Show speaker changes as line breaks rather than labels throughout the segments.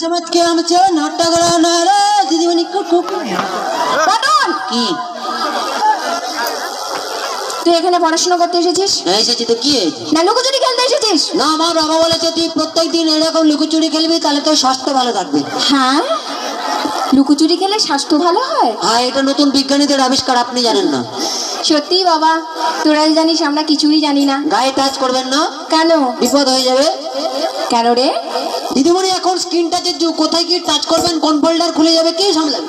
চমৎকে আমছে নাট্য করা দিদিমণি কুক। কুক
পটল!
কি?
তুই এখানে পড়াশোনা করতে এসেছিস?
এসেছি তো। কি
না লুকোচুরি খেলতে এসেছিস?
না আমার বাবা বলেছে তুই প্রত্যেক দিন এরকম লুকোচুরি খেলবি তাহলে তোর স্বাস্থ্য ভালো থাকবে।
হ্যাঁ? লুকোচুরি খেলে স্বাস্থ্য ভালো হয়?
হ্যাঁ এটা নতুন বিজ্ঞানীদের আবিষ্কার আপনি জানেন না।
সত্যি বাবা তোরা জানিস আমরা কিছুই জানি না।
গায়ে টাচ করবেন না?
কেন?
বিপদ হয়ে যাবে।
কেন রে?
দিদিমণি এখন স্ক্রিন টাচের যুগ কোথায় কি টাচ করবেন কোন ফোল্ডার খুলে যাবে কে সামলাবে?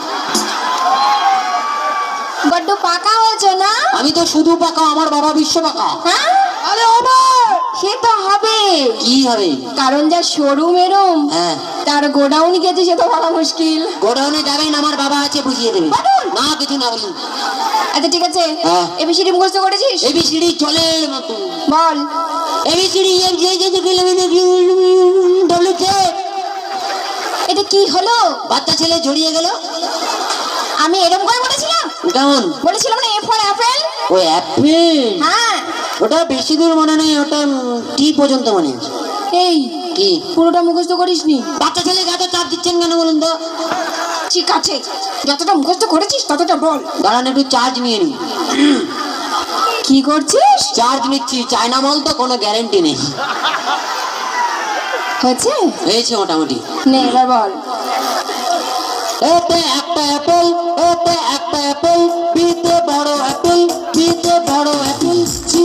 বড্ড পাকা হয়েছে না?
আমি তো শুধু পাকা আমার বাবা বিশ্ব পাকা।
হ্যাঁ?
আরে বাবা!
সে তো হবে।
কি হবে?
কারণ যা শোরুম এরম
হ্যাঁ।
তার গোডাউন গেছে সে তো বলা মুশকিল।
গোডাউনে যাবেন আমার বাবা আছে বুঝিয়ে দেবে। না কিছু না বলুন।
আচ্ছা ঠিক আছে।
হ্যাঁ।
এবিসিডি মুখস্থ করেছিস?
এবিসিডি জলের মতো।
বল।
ABCD F G H W K
এটা কি হলো?
বাচ্চা ছেলে জড়িয়ে গেল।
আমি এরকম করে বলেছিলাম?
কেমন?
বলেছিলাম না এ ফর অ্যাপেল?
ও অ্যাপেল?
হ্যাঁ।
ওটা বেশি দূর মনে নেই ওটা টি পর্যন্ত মনে আছে।
এই
কি?
পুরোটা মুখস্থ করিসনি?
বাচ্চা ছেলে এত চাপ দিচ্ছেন কেন বলুন তো?
ঠিক আছে। যতটা মুখস্থ করেছিস ততটা বল।
দাঁড়ান একটু চার্জ নিয়ে নি
কি করছিস?
চার্জ নিচ্ছি। চায়না মাল তো কোনো গ্যারেন্টি নেই।
হয়েছে?
হয়েছে মোটামুটি।
নে এবার বল।
এতে একটা অ্যাপেল এতে একটা অ্যাপেল বিতে বড় অ্যাপেল বিতে বড় অ্যাপেল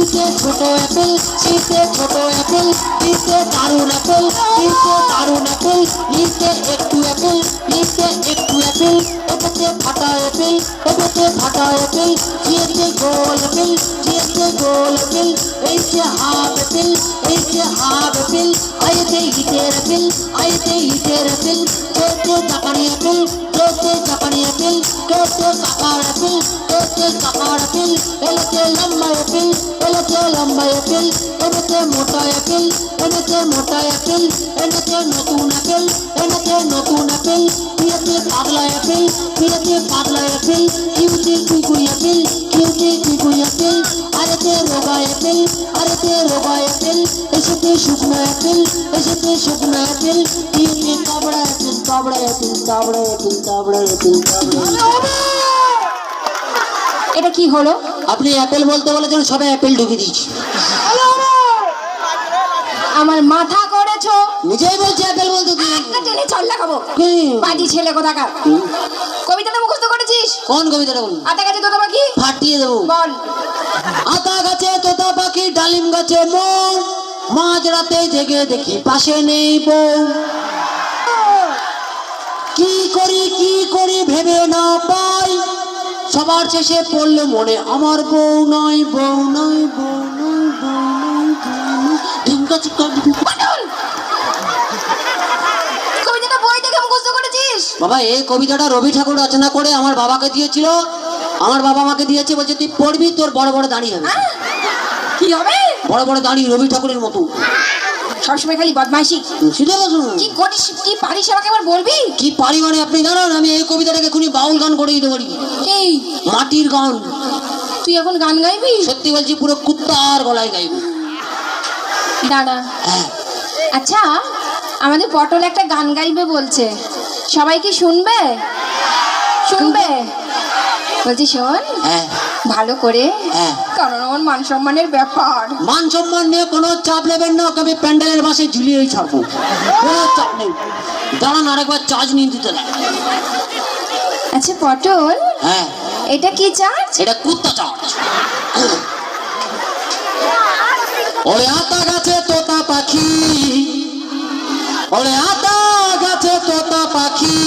সিতে ছোট অ্যাপেল সিতে ছোট অ্যাপেল বিতে দারুণ অ্যাপেল বিতে দারুণ অ্যাপেল নিতে একটু অ্যাপেল নিতে একটু অ্যাপেল এটাতে ফাটা অ্যাপেল এটাতে ফাটা অ্যাপেল জিয়েতে গোল অ্যাপেল জিয়েতে গোল অ্যাপেল এই যে হাফ অ্যাপেল এই যে হাফ অ্যাপেল, আইতে হিটের অ্যাপেল, আইতে হিটের অ্যাপেল তোতে জাপানি অ্যাপেল তোতে জাপানি অ্যাপেল তোতে কাকার অ্যাপেল তোতে কাকার অ্যাপেল এলাতে লম্বা অ্যাপেল এলাতে লম্বা অ্যাপেল এনেতে মোটা অ্যাপেল এনেতে মোটা অ্যাপেল এনেতে নতুন অ্যাপেল এনেতে নতুন অ্যাপেল পিয়াতে পাতলা অ্যাপেল পিয়াতে পাতলা অ্যাপেল কিউতে কুইকুই অ্যাপেল কিউতে কুইকুই অ্যাপেল আরেতে রোগা অ্যাপেল আরেতে রোগা অ্যাপেল এসেতে শুকনো অ্যাপেল এসেতে শুকনো অ্যাপেল কিউতে কাবড়া অ্যাপেল কাবড়া অ্যাপেল কাবড়া অ্যাপেল কাবড়া অ্যাপেল
এটা কি হলো?
আপনি অ্যাপেল বলতে বলেছেন সবাই অ্যাপেল ঢুকে দিয়েছি।
আমার মাথা করেছ
নিজেই বলছি বলতে কি?
একটা টেনে চল লাগাবো
কি?
বাজি ছেলে কবিতাটা মুখস্থ করেছিস?
কোন কবিতাটা বলুন
আতা গাছে তোতা পাখি?
ফাটিয়ে দেবো।
বল।
আতা গাছে তোতা পাখি ডালিম গাছে মৌ। মাঝ রাতে জেগে দেখি পাশে নেই বউ। কি করি কি করি ভেবে না পাই। সবার শেষে পড়ল মনে আমার বউ নয় বউ নয় বউ নয় বউ নয় বউ নয়। ঢিঙ্কা চিক্কা ঢিঙ্কা।
পটল কবিতাটা বই থেকে মুখস্থ করেছিস
বাবা এই কবিতাটা রবি ঠাকুর রচনা করে আমার বাবাকে দিয়েছিল। আমার বাবা আমাকে দিয়েছে বলছে তুই পড়বি তোর বড় বড় দাঁড়িয়ে হবে?
কি হবে?
বড় বড় দাঁড়ি রবি ঠাকুরের মতো।
সবসময় খালি বদমাইশি।
সেটা বলুন
কি করিস কি পারিস আমাকে এবার বলবি?
কি পারি মানে আপনি জানেন আমি এই কবিতাটাকে এখনই বাউল গান করে দিতে পারি।
এই।
মাটির গান।
তুই এখন গান গাইবি?
সত্যি বলছি পুরো কুত্তার গলায় গাইব।
দাঁড়া।
হ্যাঁ।
আচ্ছা আমাদের পটল একটা গান গাইবে বলছে। সবাই কি শুনবে? শুনবে। বলছি শোন
হ্যাঁ।
ভালো করে
হ্যাঁ।
কারণ আমার মান সম্মানের ব্যাপার।
মান সম্মান নিয়ে কোনো চাপ নেবেন না আমি প্যান্ডেলের বাসে ঝুলিয়েই ছাড়বো। কোনো চাপ নেই। দাঁড়ান আরেকবার চার্জ নিয়ে দিতে না
আচ্ছা পটল?
হ্যাঁ।
এটা কি চার্জ
এটা কুত্তা চার্জ ওরে আতা গাছে তোতা পাখি। ওরে আতা পাখি।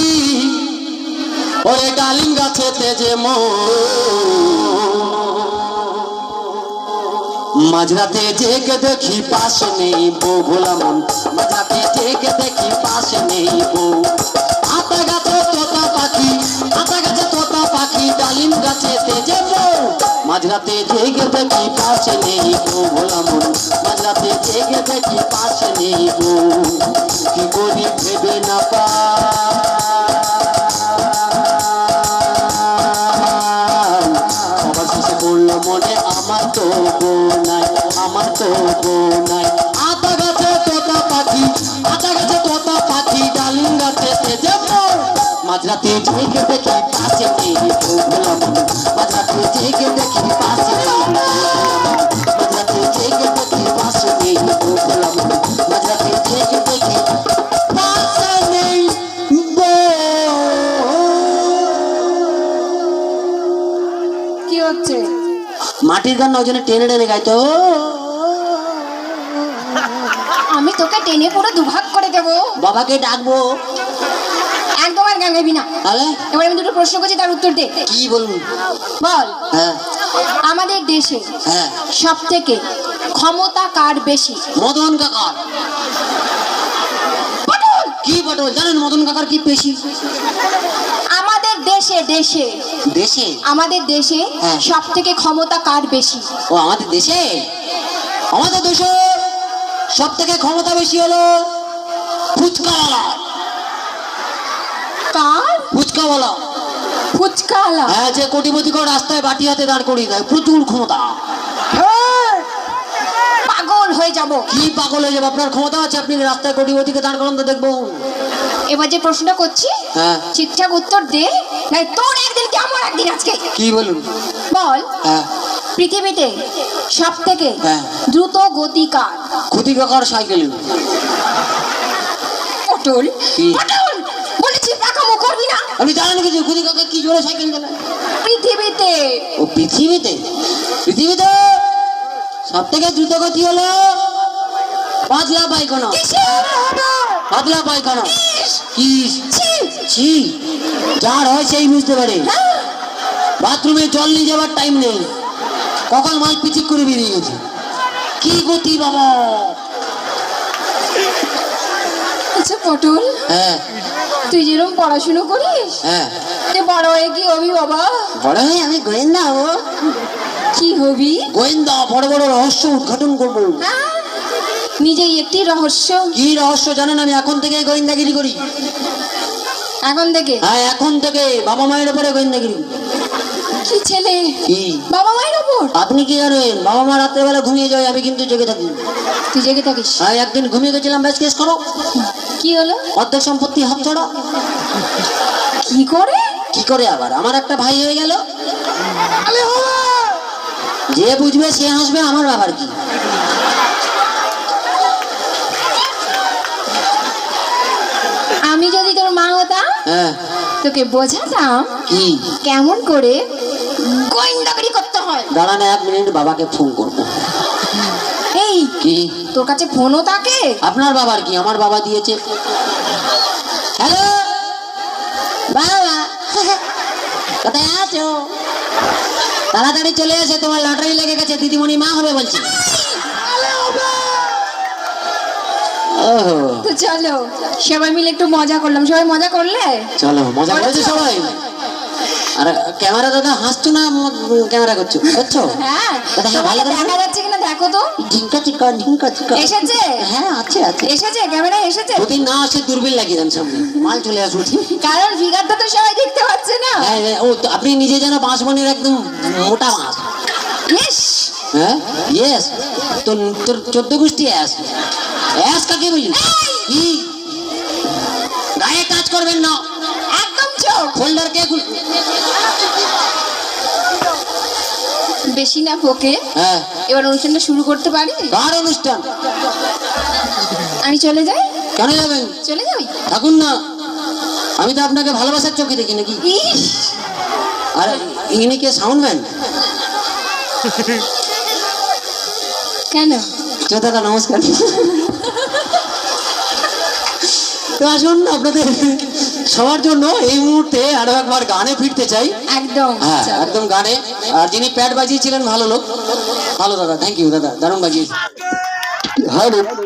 ওরে ডালিম গাছে তেজে মো মাঝরাতে জেগে দেখি পাশে নেই বউ ভোলা মন। মাঝরাতে জেগে দেখি পাশে নেই বউ। আতা গাছে তোতা পাখি আতা গাছে তোতা পাখি, ডালিম গাছে তেজে বউ। মাঝরাতে জেগে দেখি পাশে নেই বউ ভোলা মন। মাঝরাতে জেগে দেখি পাশে নেই বউ। তো নাই, আমার তো নাই। আতা গাছে তোতা পাখি আতা গাছে তোতা পাখি, ডালিম গাছে মোর। মাঝরাতে জেগে দেখি পাশে ভোলা মন মাঝরাতে জেগে দেখি পাশে। মাঝরাতে জেগে দেখি নেই বউ মাঝরাতে জেগে দেখি পাশে নেই
কি হচ্ছে?
মাটির গান ওই জন্য টেনে টেনে গাইতো
আমি তোকে টেনে পুরো দুভাগ করে দেবো
বাবাকে ডাকবো
একদম আর গান গাইবি না
তাহলে
এবার আমি দুটো প্রশ্ন করছি তার উত্তর দে
কি বলুন
বল
হ্যাঁ
আমাদের দেশে
হ্যাঁ
সব থেকে ক্ষমতা কার বেশি
মদন কাকার! কি পটল জানেন মদন কাকার কি পেশি
আমাদের দেশে দেশে
দেশে?
আমাদের দেশে
হ্যাঁ।
সব থেকে ক্ষমতা কার বেশি?
ও আমাদের দেশে? আমাদের দেশে সব থেকে ক্ষমতা বেশি হলো ফুচকাওয়ালা।
কার?
ফুচকাওয়ালা।
ফুচকালা
হ্যাঁ যে কোটিপতি করে রাস্তায় বাটি হাতে দাঁড় করিয়ে দেয় প্রচুর ক্ষমতা।
হয়ে যাব।
কি পাগল হয়ে যাবে? আপনার ক্ষমতা আছে আপনি রাস্তায় কোটিপতিকে দাঁড় করান তো দেখব।
এবার যে প্রশ্নটা করছি
হ্যাঁ।
ঠিকঠাক উত্তর দে। নাই তোর একদিন কি আমার একদিন আজকে?
কি বলুন?
বল।
হ্যাঁ।
পৃথিবীতে সব থেকে
হ্যাঁ।
দ্রুত গতি কার?
ক্ষতি কাকার সাইকেল।
পটল? পটল! বলেছি পাকামো করবি না
আপনি জানেন কিছু। ক্ষতি কাকা কি জোরে সাইকেল চালায়?
পৃথিবীতে।
ও পৃথিবীতে? পৃথিবীতে? সব থেকে দ্রুত গতি হলো পাতলা পায়খানা? পাতলা পায়খানা। কি
ছি,
যার হয় সেই বুঝতে পারে? বাথরুমে জল নিয়ে যাওয়ার টাইম নেই। কখন মাল পিচিক করে বেরিয়ে গেছে। কি গতি বাবা।
আচ্ছা পটল
হ্যাঁ।
তুই যেরকম পড়াশুনো করিস
হ্যাঁ।
বড় হয়ে কি হবি বাবা?
বড় হয়ে আমি গোয়েন্দা হব।
কি হবি?
গোয়েন্দা বড় বড় রহস্য উদ্ঘাটন করব।
হ্যাঁ? নিজেই একটি রহস্য।
কি রহস্য জানেন আমি? এখন থেকে গোয়েন্দাগিরি করি।
এখন থেকে?
হ্যাঁ এখন থেকে। বাবা মায়ের উপরে গোয়েন্দাগিরি।
কি ছেলে?
কি?
বাবা মায়ের ওপর
আপনি কি জানেন? বাবা মা রাত্রেবেলা ঘুমিয়ে যায় আমি কিন্তু জেগে থাকি।
তুই জেগে থাকিস?
হ্যাঁ একদিন ঘুমিয়ে গেছিলাম ব্যাস কেস করো।
কি হলো?
অর্ধেক সম্পত্তি হাত ছড়া।
কি করে?
কি করে আবার? আমার একটা ভাই হয়ে গেল। যে বুঝবে সে হাসবে আমার বাবার কি?
আমি যদি তোর মা হতাম
হ্যাঁ।
তোকে বোঝাতাম
কি?
কেমন করে গোয়েন্দাগিরি করতে হয়।
দাঁড়ান এক মিনিট বাবাকে ফোন করব।
এই
কি?
তোর কাছে ফোনও থাকে
আপনার বাবার কি? আমার বাবা দিয়েছে। হ্যালো? বাবা? কোথায় আছো? তাড়াতাড়ি চলে এসে তোমার লটারি লেগে গেছে দিদিমণি মা হবে বলছি।
তো চলো সবাই মিলে একটু মজা করলাম। সবাই মজা করলে?
চলো মজা করেছ সবাই? আর ক্যামেরা দাদা হাসছো না ক্যামেরা করছ? করছ?
হ্যাঁ
হ্যাঁ,
দেখা যাচ্ছে দেখো তো।
ঢিঙ্কা চিকা ঢিঙ্কা চিকা।
এসেছে?
হ্যাঁ আছে আছে।
এসেছে? ক্যামেরা এসেছে?
যদি না আসে দূরবীন লাগিয়ে দেন সামনে। মাল চলে আসুন
কারণ ফিগারটা তো সবাই দেখতে পাচ্ছে না।
হ্যাঁ হ্যাঁ, ও আপনি নিজে যেন বাঁশবনের একদম মোটা মাছ
ইস,
হ্যাঁ ইয়েস তোর তোর চোদ্দ গোষ্ঠী অ্যাস অ্যাস কাকে বলি? কি? গায়ে কাজ করবেন না।
একদম চোখ।
ফোল্ডার কে খুল
বেশি না পোকে
হ্যাঁ।
এবার অনুষ্ঠানটা শুরু করতে পারি?
কার অনুষ্ঠান?
আমি চলে যাই?
কেন যাবেন
চলে যাবি?
থাকুন না। আমি তো আপনাকে ভালোবাসার চোখে দেখি নাকি? আর ইনি কে সাউন্ড ম্যান?
কেন?
দাদা নমস্কার। তো আসুন আপনাদের সবার জন্য এই মুহূর্তে আরও একবার গানে ফিরতে চাই।
একদম।
হ্যাঁ। একদম গানে। আর যিনি প্যাড বাজিয়েছিলেন ভালো লোক। ভালো দাদা থ্যাংক ইউ দাদা দারুণ বাজিয়েছি। হ্যালো